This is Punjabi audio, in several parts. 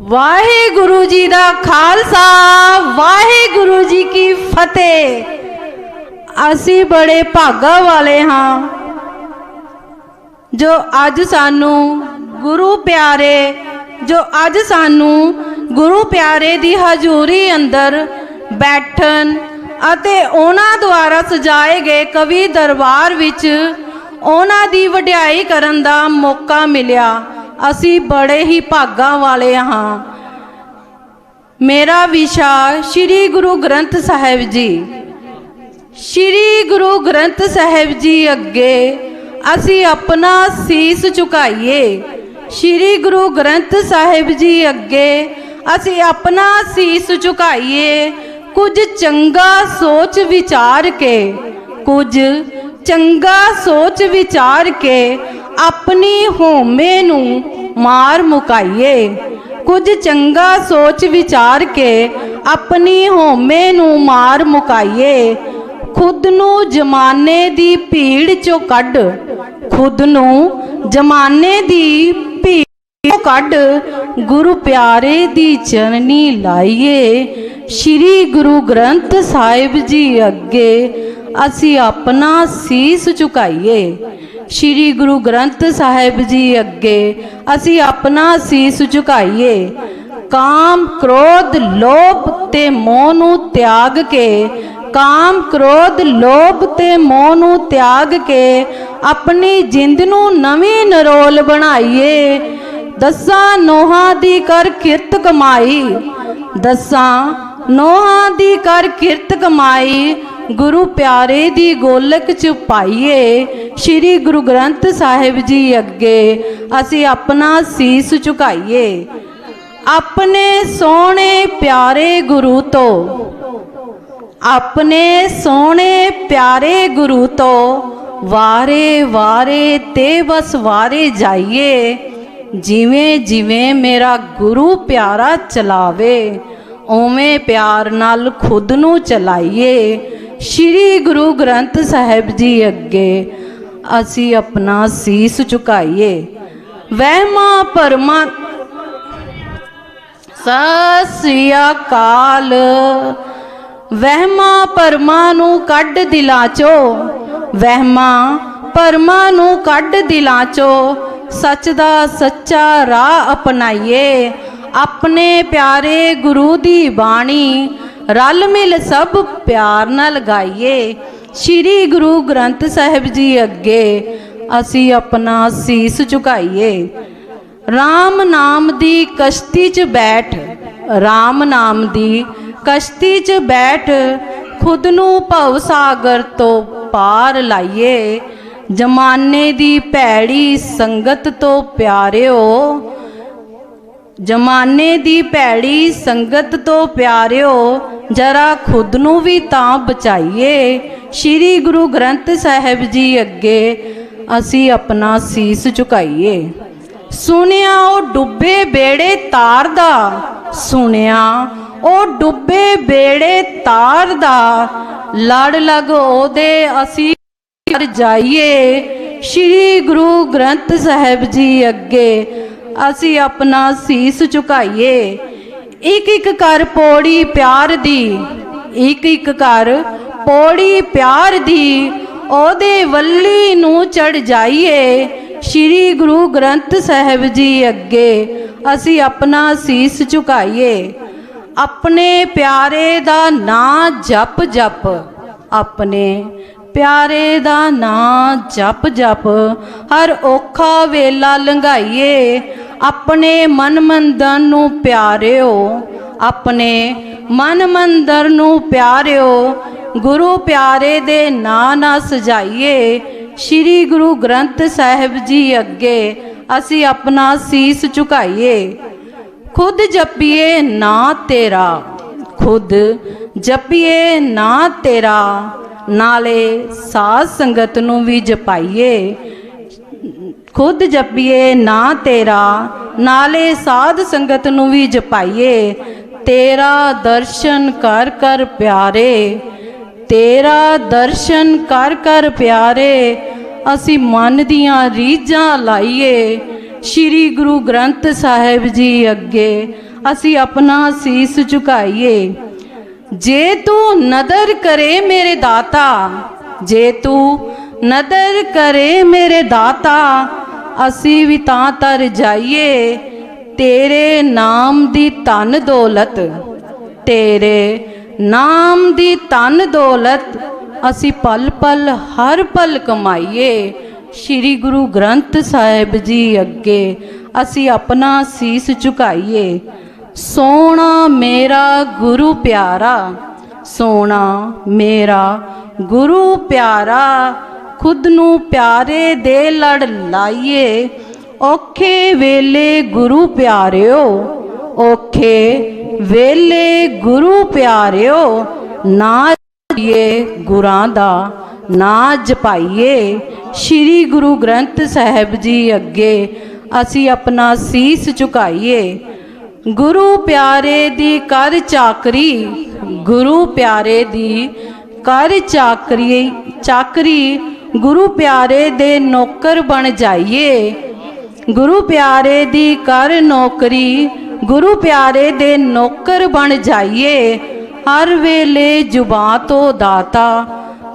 ਵਾਹਿਗੁਰੂ ਜੀ ਦਾ ਖਾਲਸਾ, ਵਾਹਿਗੁਰੂ ਜੀ ਕੀ ਫਤਿਹ। ਅਸੀਂ ਬੜੇ ਭਾਗਾ ਵਾਲੇ ਹਾਂ, ਜੋ ਅੱਜ ਸਾਨੂੰ ਗੁਰੂ ਪਿਆਰੇ, ਜੋ ਅੱਜ ਸਾਨੂੰ ਗੁਰੂ ਪਿਆਰੇ ਦੀ ਹਜ਼ੂਰੀ ਅੰਦਰ ਬੈਠਣ ਅਤੇ ਉਹਨਾਂ ਦੁਆਰਾ ਸਜਾਏ ਗਏ ਕਵੀ ਦਰਬਾਰ ਵਿੱਚ ਉਹਨਾਂ ਦੀ ਵਡਿਆਈ ਕਰਨ ਦਾ ਮੌਕਾ ਮਿਲਿਆ। ਅਸੀਂ ਬੜੇ ਹੀ ਭਾਗਾਂ ਵਾਲੇ ਹਾਂ। ਮੇਰਾ ਵਿਸ਼ਾ ਸ੍ਰੀ ਗੁਰੂ ਗ੍ਰੰਥ ਸਾਹਿਬ ਜੀ। ਸ੍ਰੀ ਗੁਰੂ ਗ੍ਰੰਥ ਸਾਹਿਬ ਜੀ ਅੱਗੇ ਅਸੀਂ ਆਪਣਾ ਸੀਸ ਝੁਕਾਈਏ। ਸ੍ਰੀ ਗੁਰੂ ਗ੍ਰੰਥ ਸਾਹਿਬ ਜੀ ਅੱਗੇ ਅਸੀਂ ਆਪਣਾ ਸੀਸ ਝੁਕਾਈਏ। ਕੁਝ ਚੰਗਾ ਸੋਚ ਵਿਚਾਰ ਕੇ, ਕੁਝ ਚੰਗਾ ਸੋਚ ਵਿਚਾਰ ਕੇ ਆਪਣੀ ਹੋਮੇ ਨੂੰ ਮਾਰ ਮੁਕਾਈਏ। ਕੁਝ ਚੰਗਾ ਸੋਚ ਵਿਚਾਰ ਕੇ ਆਪਣੀ ਹੋਮੇ ਨੂੰ ਮਾਰ ਮੁਕਾਈਏ। ਖੁਦ ਨੂੰ ਜਮਾਨੇ ਦੀ ਭੀੜ ਚੋਂ ਕੱਢ, ਖੁਦ ਨੂੰ ਜਮਾਨੇ ਦੀ ਭੀੜ ਚੋਂ ਕੱਢ, ਗੁਰੂ ਪਿਆਰੇ ਦੀ ਚਰਨੀ ਲਾਈਏ। ਸ੍ਰੀ ਗੁਰੂ ਗ੍ਰੰਥ ਸਾਹਿਬ ਜੀ ਅੱਗੇ ਅਸੀਂ ਆਪਣਾ ਸੀਸ ਝੁਕਾਈਏ। ਸ੍ਰੀ ਗੁਰੂ ਗ੍ਰੰਥ ਸਾਹਿਬ ਜੀ ਅੱਗੇ ਅਸੀਂ ਆਪਣਾ ਸੀਸ ਝੁਕਾਈਏ। ਕਾਮ ਕ੍ਰੋਧ ਲੋਭ ਤੇ ਮੋਹ ਨੂੰ ਤਿਆਗ ਕੇ, ਕਾਮ ਕ੍ਰੋਧ ਲੋਭ ਤੇ ਮੋਹ ਨੂੰ ਤਿਆਗ ਕੇ ਆਪਣੀ ਜਿੰਦ ਨੂੰ ਨਵੀਂ ਨਰੋਲ ਬਣਾਈਏ। ਦਸਾਂ ਨੋਹਾਂ ਦੀ ਕਰ ਕਿਰਤ ਕਮਾਈ, ਦਸਾਂ ਨੋਹਾਂ ਦੀ ਕਰ ਕਿਰਤ ਕਮਾਈ ਗੁਰੂ ਪਿਆਰੇ ਦੀ ਗੋਲਕ ਚ ਪਾਈਏ, ਸ੍ਰੀ ਗੁਰੂ ਗ੍ਰੰਥ ਸਾਹਿਬ ਜੀ ਅੱਗੇ ਅਸੀਂ ਆਪਣਾ ਸੀਸ ਝੁਕਾਈਏ। ਆਪਣੇ ਸੋਹਣੇ ਪਿਆਰੇ ਗੁਰੂ ਤੋਂ, ਆਪਣੇ ਸੋਹਣੇ ਪਿਆਰੇ ਗੁਰੂ ਤੋਂ ਵਾਰੇ ਵਾਰੇ ਤੇ ਬਸ ਵਾਰੇ ਜਾਈਏ, ਜਿਵੇਂ ਜਿਵੇਂ ਮੇਰਾ ਗੁਰੂ ਪਿਆਰਾ ਚਲਾਵੇ, ਉਵੇਂ ਪਿਆਰ ਨਾਲ ਖੁਦ ਨੂੰ ਚਲਾਈਏ ਸ੍ਰੀ ਗੁਰੂ ਗ੍ਰੰਥ ਸਾਹਿਬ ਜੀ ਅੱਗੇ ਅਸੀਂ ਆਪਣਾ ਸੀਸ ਝੁਕਾਈਏ। ਵਹਿਮਾਂ ਭਰਮਾਂ ਸਤਿ ਸ੍ਰੀ ਅਕਾਲ। ਵਹਿਮਾਂ ਭਰਮਾਂ ਨੂੰ ਕੱਢ ਦਿਲਾਂ ਚੋ, ਵਹਿਮਾਂ ਭਰਮਾਂ ਨੂੰ ਕੱਢ ਦਿਲਾਂ ਚੋ, ਸੱਚ ਦਾ ਸੱਚਾ ਰਾਹ ਅਪਣਾਈਏ। ਆਪਣੇ ਪਿਆਰੇ ਗੁਰੂ ਦੀ ਬਾਣੀ ਰਲ ਮਿਲ ਸਭ ਪਿਆਰ ਨਾਲ ਗਾਈਏ। ਸ੍ਰੀ ਗੁਰੂ ਗ੍ਰੰਥ ਸਾਹਿਬ ਜੀ ਅੱਗੇ ਅਸੀਂ ਆਪਣਾ ਸੀਸ ਝੁਕਾਈਏ। RAM ਨਾਮ ਦੀ ਕਸ਼ਤੀ 'ਚ ਬੈਠ RAM ਨਾਮ ਦੀ ਕਸ਼ਤੀ 'ਚ ਬੈਠ, ਖੁਦ ਨੂੰ ਭਵ ਸਾਗਰ ਤੋਂ ਪਾਰ ਲਾਈਏ। ਜਮਾਨੇ ਦੀ ਭੈੜੀ ਸੰਗਤ ਤੋਂ ਪਿਆਰਿਓ ਜਮਾਨੇ ਦੀ ਭੈੜੀ ਸੰਗਤ ਤੋਂ ਪਿਆਰਿਓ, ਜਰਾ ਖੁਦ ਨੂੰ ਵੀ ਤਾਂ ਬਚਾਈਏ। ਸ੍ਰੀ ਗੁਰੂ ਗ੍ਰੰਥ ਸਾਹਿਬ ਜੀ ਅੱਗੇ ਅਸੀਂ ਆਪਣਾ ਸੀਸ ਝੁਕਾਈਏ। ਸੁਣਿਆ ਉਹ ਡੁੱਬੇ ਬੇੜੇ ਤਾਰ ਦਾ, ਸੁਣਿਆ ਉਹ ਡੁੱਬੇ ਬੇੜੇ ਤਾਰ ਦਾ, ਲੜ ਲਗ ਉਹਦੇ ਅਸੀਂ ਜਾਈਏ। ਸ੍ਰੀ ਗੁਰੂ ਗ੍ਰੰਥ ਸਾਹਿਬ ਜੀ ਅੱਗੇ ਅਸੀਂ ਆਪਣਾ ਸੀਸ ਝੁਕਾਈਏ। ਇੱਕ ਇੱਕ ਕਰ ਪੌੜੀ ਪਿਆਰ ਦੀ ਇੱਕ ਇੱਕ ਕਰ ਪੌੜੀ ਪਿਆਰ ਦੀ, ਉਹਦੇ ਵੱਲੀ ਨੂੰ ਚੜ ਜਾਈਏ। ਸ੍ਰੀ ਗੁਰੂ ਗ੍ਰੰਥ ਸਾਹਿਬ ਜੀ ਅੱਗੇ ਅਸੀਂ ਆਪਣਾ ਸੀਸ ਝੁਕਾਈਏ। ਆਪਣੇ ਪਿਆਰੇ ਦਾ ਨਾਂ ਜਪ ਜਪ, ਆਪਣੇ ਪਿਆਰੇ ਦਾ ਨਾਂ ਜਪ ਜਪ, ਹਰ ਔਖਾ ਵੇਲਾ ਲੰਘਾਈਏ। ਆਪਣੇ ਮਨ ਮੰਦਰ ਨੂੰ ਪਿਆਰਿਓ, ਆਪਣੇ ਮਨ ਮੰਦਰ ਨੂੰ ਪਿਆਰਿਓ, ਗੁਰੂ ਪਿਆਰੇ ਦੇ ਨਾਂ ਨਾਲ ਸਜਾਈਏ। ਸ੍ਰੀ ਗੁਰੂ ਗ੍ਰੰਥ ਸਾਹਿਬ ਜੀ ਅੱਗੇ ਅਸੀਂ ਆਪਣਾ ਸੀਸ ਝੁਕਾਈਏ। ਖੁਦ ਜਪੀਏ ਨਾ ਤੇਰਾ, ਖੁਦ ਜਪੀਏ ਨਾ ਤੇਰਾ, ਨਾਲੇ ਸਾਧ ਸੰਗਤ ਨੂੰ ਵੀ ਜਪਾਈਏ। ਖੁਦ ਜਪੀਏ ਨਾ ਤੇਰਾ, ਨਾਲੇ ਸਾਧ ਸੰਗਤ ਨੂੰ ਵੀ ਜਪਾਈਏ। ਤੇਰਾ ਦਰਸ਼ਨ ਕਰ ਕਰ ਪਿਆਰੇ, ਤੇਰਾ ਦਰਸ਼ਨ ਕਰ ਕਰ ਪਿਆਰੇ, ਅਸੀਂ ਮਨ ਦੀਆਂ ਰੀਝਾਂ ਲਾਈਏ। ਸ੍ਰੀ ਗੁਰੂ ਗ੍ਰੰਥ ਸਾਹਿਬ ਜੀ ਅੱਗੇ ਅਸੀਂ ਆਪਣਾ ਸੀਸ ਝੁਕਾਈਏ। ਜੇ ਤੂੰ ਨਦਰ ਕਰੇ ਮੇਰੇ ਦਾਤਾ, ਜੇ ਤੂੰ ਨਦਰ ਕਰੇ ਮੇਰੇ ਦਾਤਾ ਅਸੀਂ ਵੀ ਤਾਂ ਤਰ ਜਾਈਏ। ਤੇਰੇ ਨਾਮ ਦੀ ਧਨ ਦੌਲਤ, ਤੇਰੇ ਨਾਮ ਦੀ ਧਨ ਦੌਲਤ ਅਸੀਂ ਪਲ ਪਲ, ਹਰ ਪਲ ਕਮਾਈਏ। ਸ੍ਰੀ ਗੁਰੂ ਗ੍ਰੰਥ ਸਾਹਿਬ ਜੀ ਅੱਗੇ ਅਸੀਂ ਆਪਣਾ ਸੀਸ ਝੁਕਾਈਏ। ਸੋਹਣਾ ਮੇਰਾ ਗੁਰੂ ਪਿਆਰਾ, ਸੋਹਣਾ ਮੇਰਾ ਗੁਰੂ ਪਿਆਰਾ ਖੁਦ ਨੂੰ ਪਿਆਰੇ ਦੇ ਲੜ ਲਾਈਏ। ਔਖੇ ਵੇਲੇ ਗੁਰੂ ਪਿਆਰਿਓ, ਔਖੇ ਵੇਲੇ ਗੁਰੂ ਪਿਆਰਿਓ, ਨਾ ਜਪੀਏ ਗੁਰਾਂ ਦਾ, ਨਾ ਜਪਾਈਏ ਸ੍ਰੀ ਗੁਰੂ ਗ੍ਰੰਥ ਸਾਹਿਬ ਜੀ ਅੱਗੇ। ਅਸੀਂ ਆਪਣਾ ਸੀਸ ਝੁਕਾਈਏ। ਗੁਰੂ ਪਿਆਰੇ ਦੀ ਕਰ ਚਾਕਰੀ, ਗੁਰੂ ਪਿਆਰੇ ਦੀ ਕਰ ਚਾਕਰੀ ਚਾਕਰੀ ਗੁਰੂ ਪਿਆਰੇ ਦੇ ਨੌਕਰ ਬਣ ਜਾਈਏ। ਗੁਰੂ ਪਿਆਰੇ ਦੀ ਕਰ ਨੌਕਰੀ, ਗੁਰੂ ਪਿਆਰੇ ਦੇ ਨੌਕਰ ਬਣ ਜਾਈਏ। ਹਰ ਵੇਲੇ ਜ਼ੁਬਾਂ ਤੋਂ ਦਾਤਾ,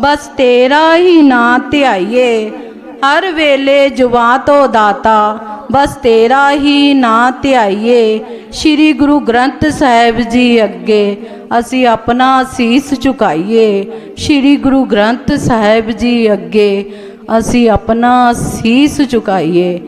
ਬਸ ਤੇਰਾ ਹੀ ਨਾਂ ਧਿਆਈਏ। ਹਰ ਵੇਲੇ ਜ਼ੁਬਾਂ ਤੋਂ ਦਾਤਾ, ਬਸ ਤੇਰਾ ਹੀ ਨਾਂ ਧਿਆਈਏ। ਸ੍ਰੀ ਗੁਰੂ ਗ੍ਰੰਥ ਸਾਹਿਬ ਜੀ ਅੱਗੇ ਅਸੀਂ ਆਪਣਾ ਅਸੀਸ ਝੁਕਾਈਏ। ਸ੍ਰੀ ਗੁਰੂ ਗ੍ਰੰਥ ਸਾਹਿਬ ਜੀ ਅੱਗੇ ਅਸੀਂ ਆਪਣਾ ਅਸੀਸ ਝੁਕਾਈਏ।